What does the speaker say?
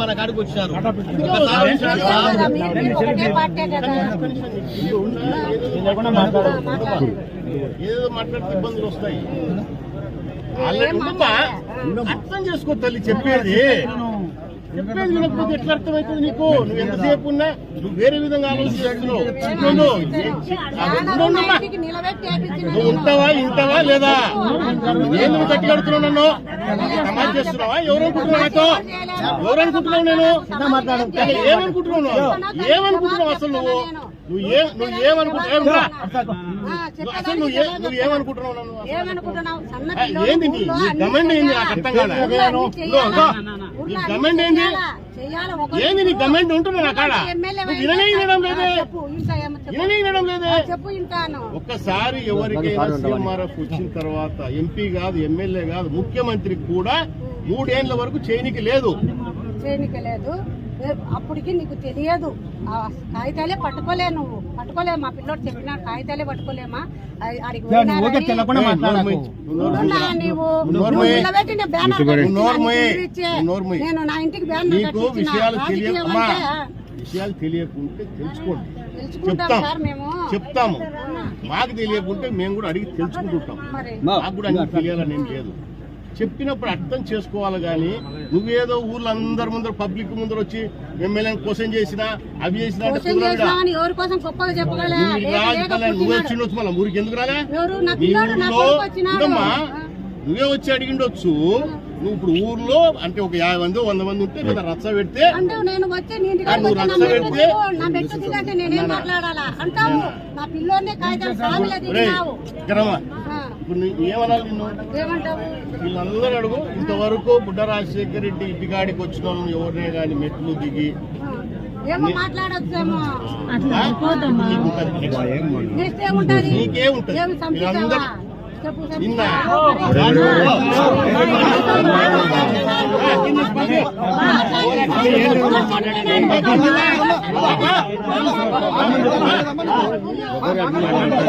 మన కాడికి? వచ్చారు. ఏదో మాట్లాడితే ఇబ్బందులు వస్తాయి అర్థం చేసుకో తల్లి చెప్పేది. చెప్పేది వినకపోతే ఎట్లా అర్థమవుతుంది నీకు? నువ్వు ఎంతసేపు ఉన్నా నువ్వు వేరే విధంగా ఏపించిన నువ్వు. ఉంటావా? ఇంటావా లేదా? నువ్వు గట్టి కడుతున్నావు నన్ను? సమాజ్ చేస్తున్నావా ఎవరనుకుంటున్నావు ఎవరనుకుంటున్నావు నేను? ఏమనుకుంటున్నావు? ఏమనుకుంటున్నావు? అసలు నువ్వు? నువ్వు ఏ నువ్వు ఏమనుకుంటున్నావు? అసలు నువ్వు నువ్వు ఏమనుకుంటున్నావు నన్ను? ఏంది నీ గమెంట్ ఏంది నాకు అర్థం కాదా నీ గమెంట్ ఏంది ఏంది నీ గమెంట్ ఉంటున్నా నా కాడ? ఎమ్మెల్యే నువ్వు విననే వినడం లేదే. విననే వినడం లేదే. ఒక్కసారి ఎవరికైనా సీఎంఆర్ఎఫ్ వచ్చిన తర్వాత ఎంపీ కాదు ఎమ్మెల్యే కాదు ముఖ్యమంత్రికి కూడా మూడేళ్ళ వరకు చేయనికి లేదు. చేయనికలేదు అప్పటికి నీకు తెలియదు. ఆ కాగితాలే పట్టుకోలే నువ్వు. పట్టుకోలే మా పిల్లోడు చెప్పిన కాగితాలే పట్టుకోలేమా? మూయి. నీవు. నిలబెట్టిన బ్యానర్. నేను నా ఇంటికి బ్యానర్. విషయాలు తెలియకుంటే తెలుసుకోండి. తెలుసుకుంటాం చెప్తాం. సార్ మేము. చెప్తాము. మాకు తెలియకుంటే మేము కూడా అడిగి తెలుసుకుంటుంటాం. మరి. నాకు కూడా అన్ని తెలియాలని ఏం లేదు. చెప్పినప్పుడు అర్థం చేసుకోవాలి కానీ నువ్వేదో ఊర్లో అందరి ముందర పబ్లిక్ ముందర వచ్చి ఎమ్మెల్యేని క్వశ్చన్ చేసినా అవి చేసినా కోసం నువ్వు. వచ్చిండొచ్చు మళ్ళీ? ఊరికి ఎందుకు రాలే? నువ్వే వచ్చి అడిగిండొచ్చు. నువ్వు ఇప్పుడు ఊర్లో అంటే ఒక యాభై మంది వంద మంది ఉంటే పెద్ద రచ్చ పెడితే? నువ్వు రచ్చ పెడితే? దిగు, ఇప్పుడు ఏమనాలి నిన్ను ఏమంటావు వీళ్ళందరూ అడుగు ఇంతవరకు బుడ్డ రాజశేఖర రెడ్డి ఇంటికాడికి వచ్చిన వాళ్ళని ఎవరినే కానీ మెట్లు దిగి ఆ, ఏమో మాట్లాడొచ్చేమో ఆ? నీకు ఉంటది. నెక్స్ట్ ఏముంటది నీకే ఉంటది. ఏమి చంపుతావా వీళ్ళందరూ చెప్పు నిన్న చెప్పు